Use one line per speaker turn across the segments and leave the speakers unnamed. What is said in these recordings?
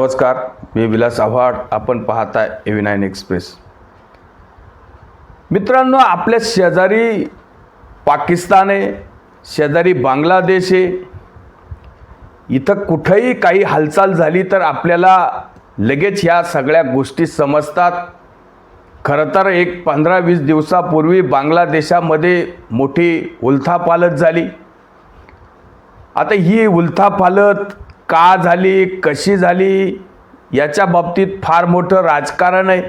नमस्कार मी विलास आव्हाड. आपण पाहताय एव्ही नाईन एक्सप्रेस. मित्रांनो आपल्या शेजारी पाकिस्तान आहे शेजारी बांगलादेश आहे. इथं कुठंही काही हालचाल झाली तर आपल्याला लगेच ह्या सगळ्या गोष्टी समजतात. खरं तर एक पंधरा वीस दिवसापूर्वी बांगलादेशामध्ये मोठी उलथापालत झाली. आता ही उलथापालत का झाली कशी झाली याच्या बाबतीत फार मोठं राजकारण आहे.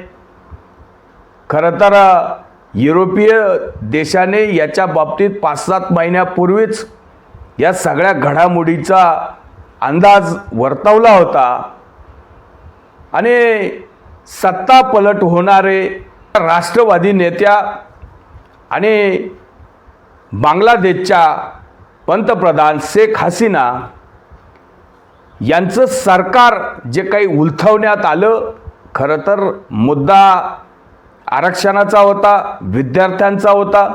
खरं तर युरोपीय देशाने याच्या बाबतीत पाच सात महिन्यापूर्वीच या सगळ्या घडामोडीचा अंदाज वर्तवला होता. आणि सत्ता पलट होणारे राष्ट्रवादी नेत्या आणि बांगलादेशच्या पंतप्रधान शेख हसीना यांचं सरकार जे काही उलथवण्यात आलं खरं तर मुद्दा आरक्षणाचा होता विद्यार्थ्यांचा होता.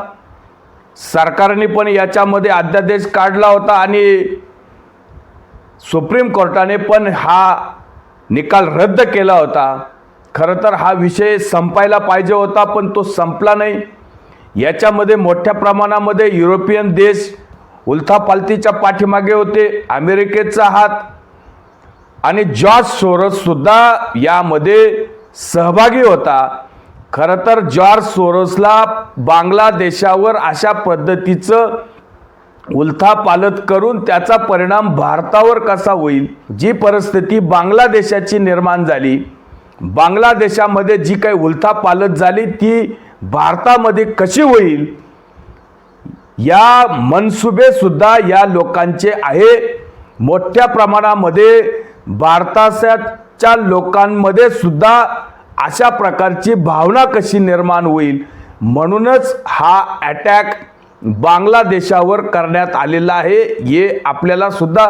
सरकारने पण याच्यामध्ये अध्यादेश काढला होता आणि सुप्रीम कोर्टाने पण हा निकाल रद्द केला होता. खरं तर हा विषय संपायला पाहिजे होता पण तो संपला नाही. याच्यामध्ये मोठ्या प्रमाणामध्ये युरोपियन देश उलथापालथीच्या पाठीमागे होते. अमेरिकेचा हात आणि जॉर्ज सोरससुद्धा यामध्ये सहभागी होता. खरं तर जॉर्ज सोरोसला बांगलादेशावर अशा पद्धतीचं उलथापालत करून त्याचा परिणाम भारतावर कसा होईल जी परिस्थिती बांगलादेशाची निर्माण झाली बांगलादेशामध्ये जी काही उलथापालत झाली ती भारतामध्ये कशी होईल या मनसुबेसुद्धा या लोकांचे आहे. मोठ्या प्रमाणामध्ये भारताच्या लोकांमध्ये सुद्धा अशा प्रकारची भावना कशी निर्माण होईल? म्हणूनच हा अटॅक बांगलादेशावर करण्यात आलेला आहे. हे आपल्याला सुद्धा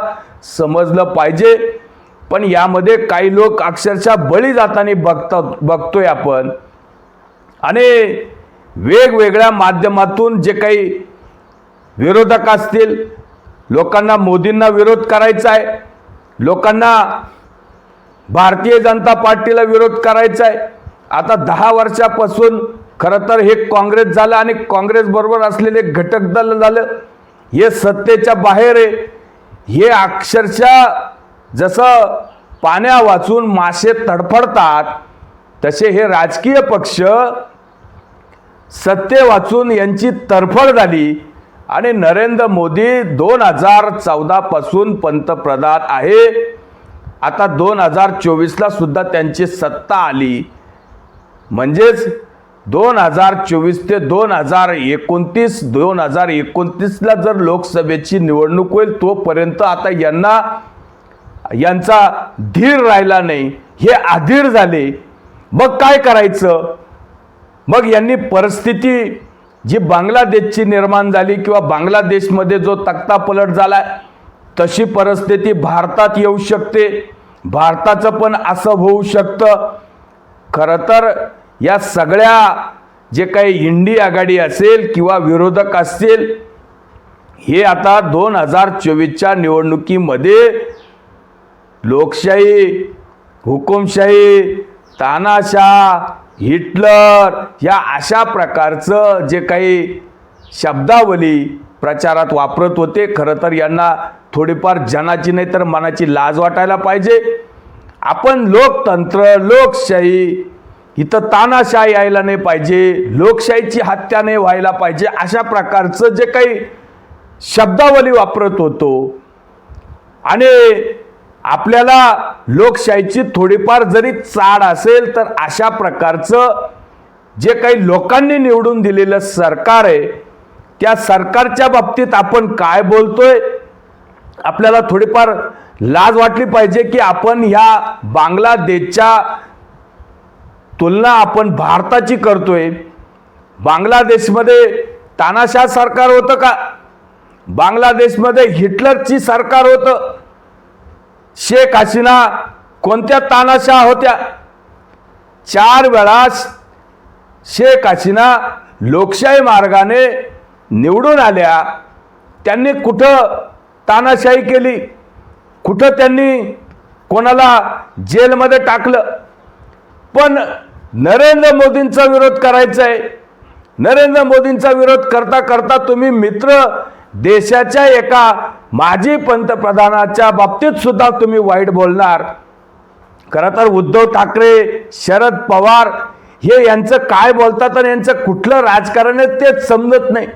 समजलं पाहिजे. पण यामध्ये काही लोक अक्षरशः बळी जाताना बघता बघतोय आपण. आणि वेगवेगळ्या माध्यमातून जे काही विरोधक असतील लोकांना मोदींना विरोध करायचा आहे. लोकांना भारतीय जनता पार्टीला विरोध करायचा आहे आता दहा वर्षापासून खरं तर हे काँग्रेस झालं आणि काँग्रेसबरोबर असलेले घटक दल झालं. हे सत्तेच्या बाहेर आहे. हे अक्षरशः जसं पाण्या वाचून मासे तडफडतात तसे हे राजकीय पक्ष सत्ते वाचून यांची तरफड झाली. आणि नरेंद्र मोदी दोन हजार चौदापासून पंतप्रधान आहे. आता दोन हजार चोवीसला सुद्धा त्यांची सत्ता आली. म्हणजेच दोन हजार चोवीस ते दोन हजार एकोणतीस दोन हजार एकोणतीसला जर लोकसभेची निवडणूक होईल तोपर्यंत आता यांना यांचा धीर राहिला नाही. हे अधीर झाले. मग काय करायचं? मग यांनी परिस्थिती जी बांगलादेशची निर्माण झाली किंवा बांगलादेशमध्ये जो तक्ता पलट झाला तशी परिस्थिती भारतात येऊ शकते. भारताचं पण असं होऊ शकतं. खरं तर या सगळ्या जे काही इंडी आघाडी असेल किंवा विरोधक असतील हे आता दोन हजार चोवीसच्या निवडणुकीमध्ये लोकशाही हुकुमशाही तानाशाह हिटलर या अशा प्रकारचं जे काही शब्दावली प्रचारात वापरत होते खरं तर यांना थोडीफार जनाची नाही तर मनाची लाज वाटायला पाहिजे. आपण लोकतंत्र लोकशाही इथं तानाशाही यायला नाही पाहिजे लोकशाहीची हत्या नाही व्हायला पाहिजे अशा प्रकारचं जे काही शब्दावली वापरत होतो. आणि आपल्याला लोकशाहीची थोडीफार जरी चाड असेल तर अशा प्रकारचं जे काही लोकांनी निवडून दिलेलं सरकार आहे त्या सरकारच्या बाबतीत आपण काय बोलतोय? आपल्याला थोडीफार लाज वाटली पाहिजे की आपण ह्या बांगलादेशच्या तुलना आपण भारताची करतोय. बांगलादेशमध्ये तानाशाह सरकार होतं का? बांगलादेशमध्ये हिटलरची सरकार होतं. शेख हसीना कोणत्या तानाशाह होत्या? चार वेळा शेख हसीना लोकशाही मार्गाने निवडून आल्या. त्यांनी कुठं तानाशाही केली? कुठं त्यांनी कोणाला जेलमध्ये टाकलं? पण नरेंद्र मोदींचा विरोध करायचा आहे नरेंद्र मोदींचा विरोध करता करता तुम्ही मित्र देशाच्या एका माजी पंतप्रधानाच्या बाबतीत सुद्धा तुम्ही वाईट बोलणार. खरं तर उद्धव ठाकरे शरद पवार हे यांचं काय बोलतात आणि यांचं कुठलं राजकारण आहे तेच समजत नाही.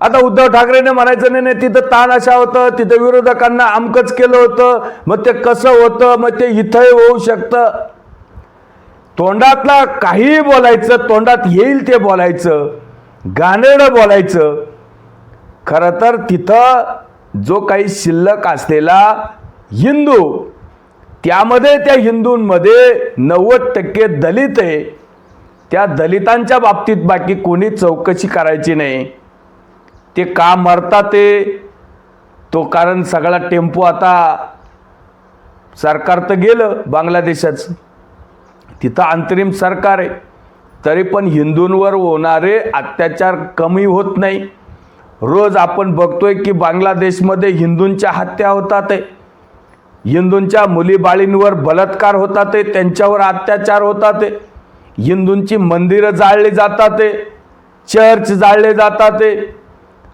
आता उद्धव ठाकरेने म्हणायचं नाही नाही तिथं ताण अशा होतं तिथं विरोधकांना अमकच केलं होतं मग ते कसं होतं मग ते इथंही होऊ शकतं. तोंडातला काहीही बोलायचं तोंडात येईल ते बोलायचं गाणेडं बोलायचं. खरं तर तिथं जो काही शिल्लक असलेला हिंदू त्यामध्ये त्या हिंदूंमध्ये नव्वद टक्के दलित आहे. त्या दलितांच्या बाबतीत बाकी कोणी चौकशी करायची नाही. ते का मरतात ते? तो कारण सगळा टेम्पो आता सरकार तर गेलं बांगलादेशाचं. तिथं अंतरिम सरकार आहे. तरी पण हिंदूंवर होणारे अत्याचार कमी होत नाही. रोज आपण बघतोय की बांगलादेशमध्ये हिंदूंच्या हत्या होतात आहे. हिंदूंच्या मुलीबाळींवर बलात्कार होतात आहे त्यांच्यावर अत्याचार होतात आहे. हिंदूंची मंदिरं जाळली जातात आहे चर्च जाळले जातात आहे.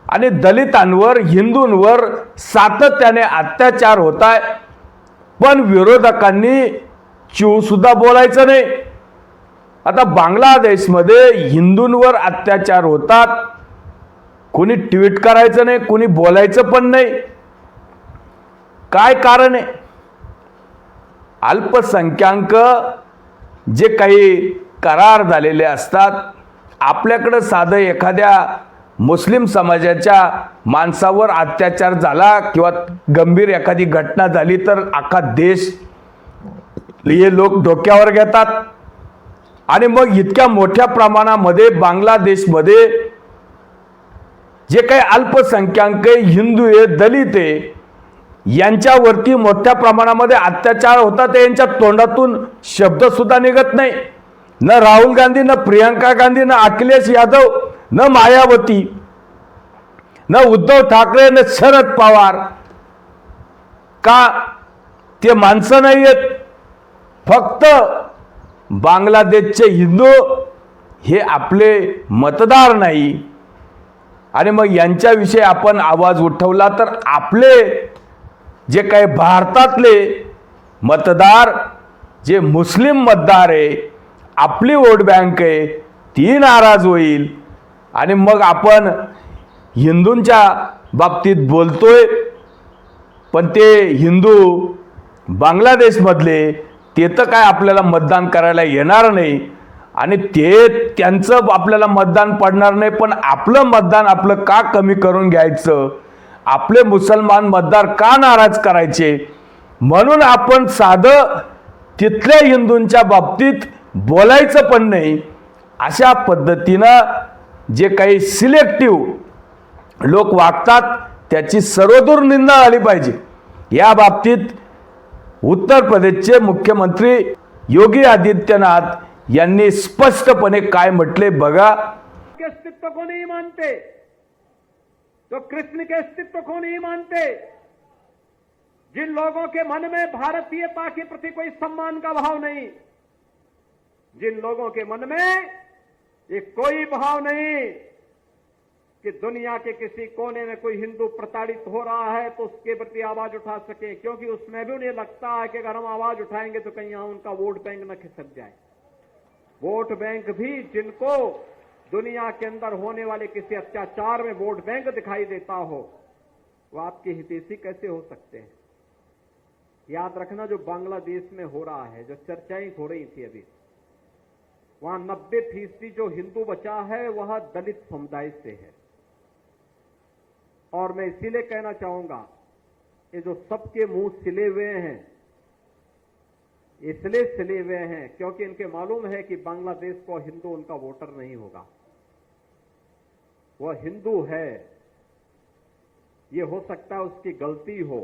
आणि दलितांवर हिंदूंवर सातत्याने अत्याचार होत आहे. पण विरोधकांनी चिवसुद्धा बोलायचं नाही. आता बांगलादेशमध्ये हिंदूंवर अत्याचार होतात. कोणी ट्विट करायचं नाही कोणी बोलायचं पण नाही. काय कारण आहे? अल्पसंख्याक जे काही करार झालेले असतात आपल्याकडं साधं एखाद्या मुस्लिम समाजाच्या माणसावर अत्याचार झाला किंवा गंभीर एखादी घटना झाली तर अख्खा देश हे लोक डोक्यावर घेतात. आणि मग इतक्या मोठ्या प्रमाणामध्ये बांगलादेशमध्ये जे काही अल्पसंख्याक आहे हिंदू आहे दलित आहे यांच्यावरती मोठ्या प्रमाणामध्ये अत्याचार होतात यांच्या तोंडातून शब्दसुद्धा निघत नाही. न राहुल गांधी न प्रियंका गांधी न अखिलेश यादव न मायावती न उद्धव ठाकरे न शरद पवार. का ते माणसं नाही आहेत? फक्त बांगलादेशचे हिंदू हे आपले मतदार नाही. आणि मग यांच्याविषयी आपण आवाज उठवला तर आपले जे काही भारतातले मतदार जे मुस्लिम मतदार आहे आपली वोट बँक आहे ती नाराज होईल. आणि मग आपण हिंदूंच्या बाबतीत बोलतोय पण ते हिंदू बांगलादेशमधले ते तर काय आपल्याला मतदान करायला येणार नाही. आणि ते त्यांचं आपल्याला मतदान पडणार नाही पण आपलं मतदान आपलं का कमी करून घ्यायचं? आपले मुसलमान मतदार का नाराज करायचे? म्हणून आपण साधं तिथल्या हिंदूंच्या बाबतीत बोलायचं पण नाही. अशा पद्धतीनं जे काही सिलेक्टिव्ह लोक वागतात त्याची सर्वदूर निंदा आली पाहिजे. या बाबतीत उत्तर प्रदेशचे मुख्यमंत्री योगी आदित्यनाथ यांनी स्पष्टपणे काय म्हटले बघा.
के अस्तित्व को नहीं मानते? तो कृष्ण के अस्तित्व को नहीं मानते? जिन लोगों के मन में भारतीयता के प्रति कोई सम्मान का भाव नहीं, जिन लोगों के मन में ये कोई भाव नहीं कि दुनिया के किसी कोने में कोई हिंदू प्रताड़ित हो रहा है तो उसके प्रति आवाज़ उठा सके, क्योंकि उसमें भी उन्हें लगता है कि अगर हम आवाज़ उठाएँगे तो कहीं यहाँ उनका वोट बैंक न खिसक जाए। वोट बैंक भी जिनको दुनिया के अंदर होने वाले किसी अत्याचार में वोट बैंक दिखाई देता हो, वो आपके हितैषी कैसे हो सकते हैं? याद रखना जो बांग्लादेश में हो रहा है, जो चर्चाएँ हो रही थी अभी, वहाँ नब्बे फ़ीसदी जो हिंदू बचा है, वह दलित समुदाय से है। और मैं इसीलिए कहना चाहूँगा, ये जो सबके मुँह सिले हुए हैं इसलिए सिले हुए हैं, क्योंकि इनके मालूम है कि बांग्लादेश को हिंदू उनका वोटर नहीं होगा। वह हिंदू है। ये हो सकता है उसकी गलती हो,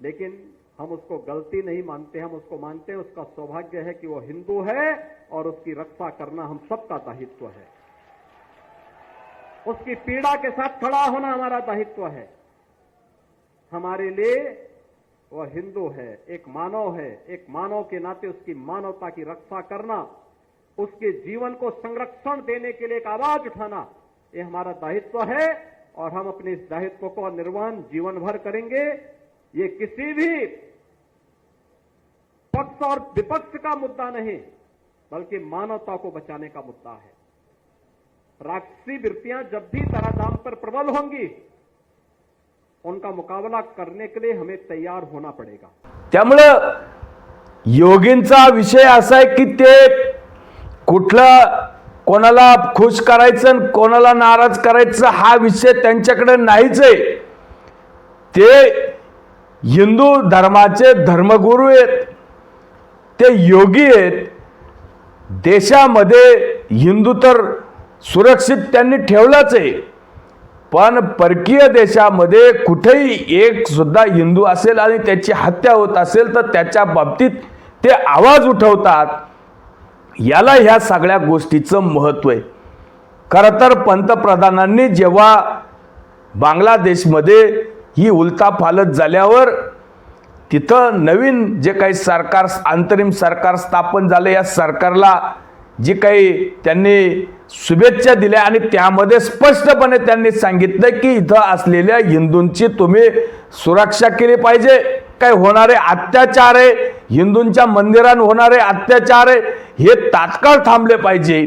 लेकिन हम उसको गलती नहीं मानते, हम उसको मानते हैं, उसका सौभाग्य है कि वो हिंदू है और उसकी रक्षा करना हम सबका दायित्व है। उसकी पीड़ा के साथ खड़ा होना हमारा दायित्व है। हमारे लिए वह हिंदू है, एक मानव है, एक मानव के नाते उसकी मानवता की रक्षा करना, उसके जीवन को संरक्षण देने के लिए एक आवाज़ उठाना, ये हमारा दायित्व है और हम अपने इस दायित्व को निर्वहन जीवन भर करेंगे। ये किसी भी पक्ष और विपक्ष का मुद्दा नहीं, बल्कि मानवता को बचाने का मुद्दा है। राक्षसी वृत्तियाँ जब भी तरादाम पर प्रबल होंगी उनका मुकाबला करने के लिए हमें तैयार होना पड़ेगा।
त्यामुळं योगींचा विषय असा आहे की ते कुठलं कोणाला खुश करायचं आणि कोणाला नाराज करायचं हा विषय त्यांच्याकडे नाहीच आहे. ते हिंदू धर्माचे धर्मगुरू आहेत. ते योगी आहेत. देशामध्ये हिंदू तर सुरक्षित त्यांनी ठेवलाच आहे. पण परकीय देशामध्ये कुठेही एक सुद्धा हिंदू असेल आणि त्याची हत्या होत असेल तर त्याच्या बाबतीत ते आवाज उठवतात. याला ह्या सगळ्या गोष्टीचं महत्त्व आहे. खरं तर पंतप्रधानांनी जेव्हा बांगलादेशमध्ये ही उलथापालत झाल्यावर तिथं नवीन जे काही सरकार अंतरिम सरकार स्थापन झालं या सरकारला जी काही त्यांनी शुभेच्छा दिल्या आणि त्यामध्ये स्पष्टपणे त्यांनी सांगितलं की इथं असलेल्या हिंदूंची तुम्ही सुरक्षा केली पाहिजे. काय होणारे अत्याचार आहे? हिंदूंच्या मंदिरात होणारे अत्याचार आहे? हे तात्काळ थांबले पाहिजे.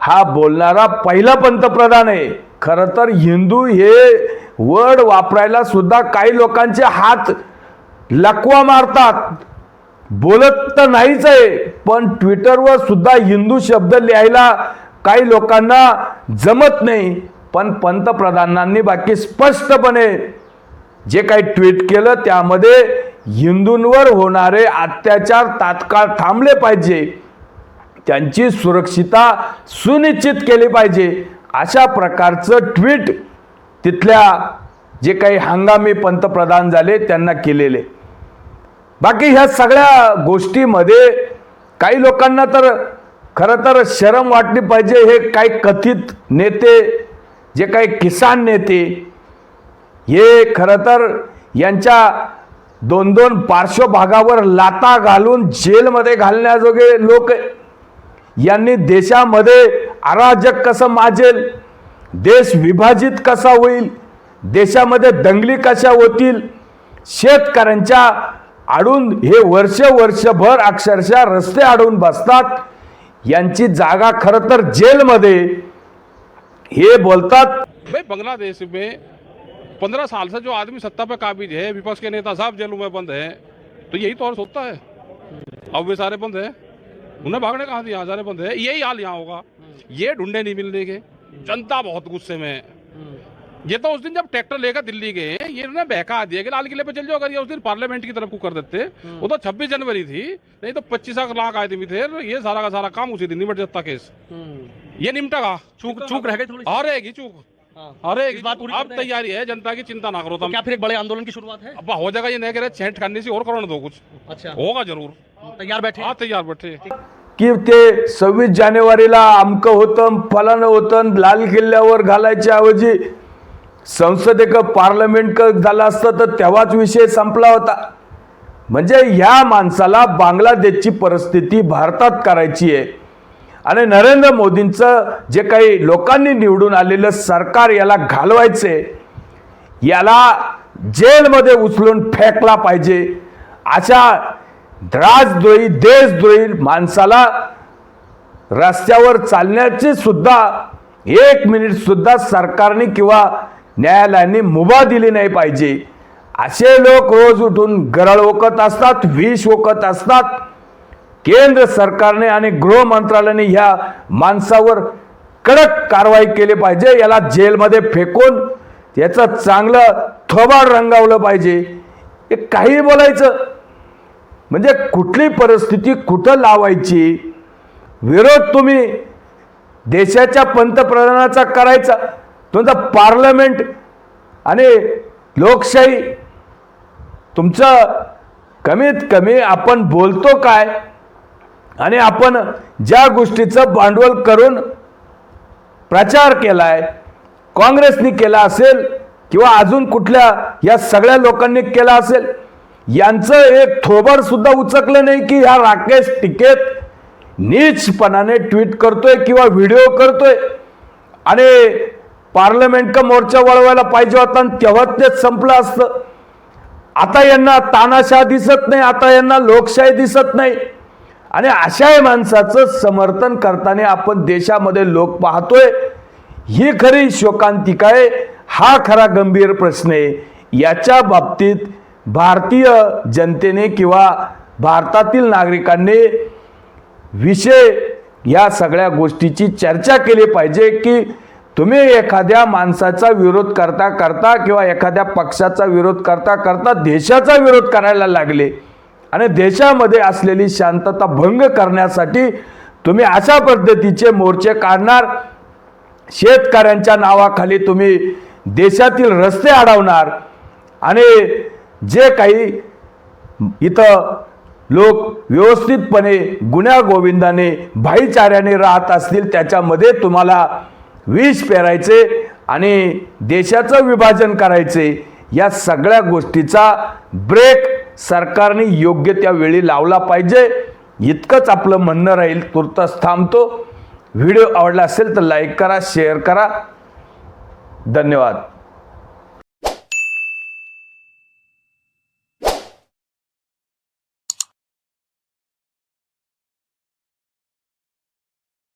हा बोलणारा पहिला पंतप्रधान आहे. खरं तर हिंदू हे वर्ड वापरायला सुद्धा काही लोकांचे हात लकवा मारतात. बोलत तर नाहीच आहे. पण ट्विटरवर सुद्धा हिंदू शब्द लिहायला काही लोकांना जमत नाही. पण पंतप्रधानांनी बाकी स्पष्टपणे जे काही ट्विट केलं त्यामध्ये हिंदूंवर होणारे अत्याचार तात्काळ थांबले पाहिजे. त्यांची सुरक्षिता सुनिश्चित केली पाहिजे. अशा प्रकारचं ट्विट तिथल्या जे काही हंगामी पंतप्रधान झाले त्यांना केलेले. बाकी ह्या सगळ्या गोष्टीमध्ये काही लोकांना तर खरं तर शरम वाटली पाहिजे हे काही कथित नेते जे काही किसान नेते हे खरं तर यांच्या दोन दोन पार्श्वभागावर लाता घालून जेलमध्ये घालण्याजोगे लोक यांनी देशामध्ये अराजक कसं माजेल देश विभाजित कसा होईल देशामध्ये दंगली कशा होतील शेतकऱ्यांच्या आडून हे वर्ष वर्षभर अक्षरशः रस्ते आडून बसतात. यांची जागा खरं तर जेलमध्ये. हे बोलतात.
भाई बांग्लादेश में पंद्रह साल से जो आदमी सत्ता पे काबिज है विपक्ष के नेता साहब जेलों में बंद है तो यही तो और सोचता है। अब वे सारे बंद है। उन्हें भागने कहा यहाँ सारे बंद है। यही हाल यहाँ होगा। ये ढूंढे नहीं मिलने के। जनता बहुत गुस्से में है। ये तो उस दिन जब ट्रैक्टर लेकर दिल्ली गए ये उन्हें बहका दिया कि लाल किले पे चल जाओ अगर ये उस दिन पार्लियामेंट की तरफ़ को कर देते वो तो 26 जनवरी थी नहीं तो पच्चीस लाख आदमी थे ये सारा का सारा काम उसी दिन निपट जाता केस। ये निपटेगा
चूक चूक रह गई थोड़ी
आ रहेगी चूक।
हाँ।
आ
इस बात पूरी
अब तैयारी है जनता की चिंता ना करो
तो क्या फिर एक बड़े आंदोलन की शुरुआत है?
अब हो जाएगा ये नहीं कह रहे छेंट करने से और करोड़ दो कुछ।
अच्छा।
होगा ज़रूर।
तैयार बैठे।
हाँ तैयार बैठे।
की ते सव्वीस जानेवारीला अमकं होतं फलानं होतं लाल किल्ल्यावर घालायच्या ऐवजी संसदेक पार्लमेंट झालं असतं तर तेव्हाच विषय संपला होता. म्हणजे ह्या माणसाला बांगलादेशची परिस्थिती भारतात करायची आहे. आणि नरेंद्र मोदींचं जे काही लोकांनी निवडून आलेलं सरकार याला घालवायचे याला जेलमध्ये उचलून फेकला पाहिजे. अशा राजद्रोही देशद्रोही माणसाला रस्त्यावर चालण्याची सुद्धा एक मिनिट सुद्धा सरकारने किंवा न्यायालयाने मुभा दिली नाही पाहिजे. असे लोक रोज उठून गरळ ओकत असतात विष ओकत असतात. केंद्र सरकारने आणि गृह मंत्रालयाने ह्या माणसावर कडक कारवाई केली पाहिजे याला जेलमध्ये फेकून याचं चांगलं थोबाड रंगावलं पाहिजे. हे काही बोलायचं म्हणजे कुठली परिस्थिती कुठं लावायची? विरोध तुम्ही देशाच्या पंतप्रधानाचा करायचा तुमचं पार्लमेंट आणि लोकशाही तुमचं कमीत कमी आपण बोलतो काय आणि आपण ज्या गोष्टीचं भांडवल करून प्रचार केला आहे काँग्रेसनी केला असेल किंवा अजून कुठल्या या सगळ्या लोकांनी केला असेल यांचं एक थोबर सुद्धा उचकलं नाही की ह्या राकेश टिकेत नीचपणाने ट्विट करतोय किंवा व्हिडिओ करतोय. आणि पार्लमेंट का मोर्चा वळवायला पाहिजे होता आणि तेव्हा तेच संपलं असतं. आता यांना तानाशाह दिसत नाही आता यांना लोकशाही दिसत नाही. आणि अशाही माणसाचं समर्थन करताना आपण देशामध्ये लोक पाहतोय. ही खरी शोकांतिका आहे. हा खरा गंभीर प्रश्न आहे. याच्या बाबतीत भारतीय जनतेने किंवा भारतातील नागरिकांनी विषय या सगळ्या गोष्टीची चर्चा केली पाहिजे की तुम्ही एखाद्या माणसाचा विरोध करता करता किंवा एखाद्या पक्षाचा विरोध करता करता देशाचा विरोध करायला लागले आणि देशामध्ये असलेली शांतता भंग करण्यासाठी तुम्ही अशा पद्धतीचे मोर्चे काढणार? शेतकऱ्यांच्या नावाखाली तुम्ही देशातील रस्ते अडवणार? आणि जे काही इथं लोक व्यवस्थितपणे गुण्यागोविंदाने भाईचाऱ्याने राहत असतील त्याच्यामध्ये तुम्हाला विष पेरायचे आणि देशाचं विभाजन करायचे या सगळ्या गोष्टीचा ब्रेक सरकारने योग्य त्या वेळी लावला पाहिजे. इतकंच आपलं म्हणणं राहील तुर्तच थांबतो. व्हिडिओ आवडला असेल तर लाईक करा शेअर करा. धन्यवाद.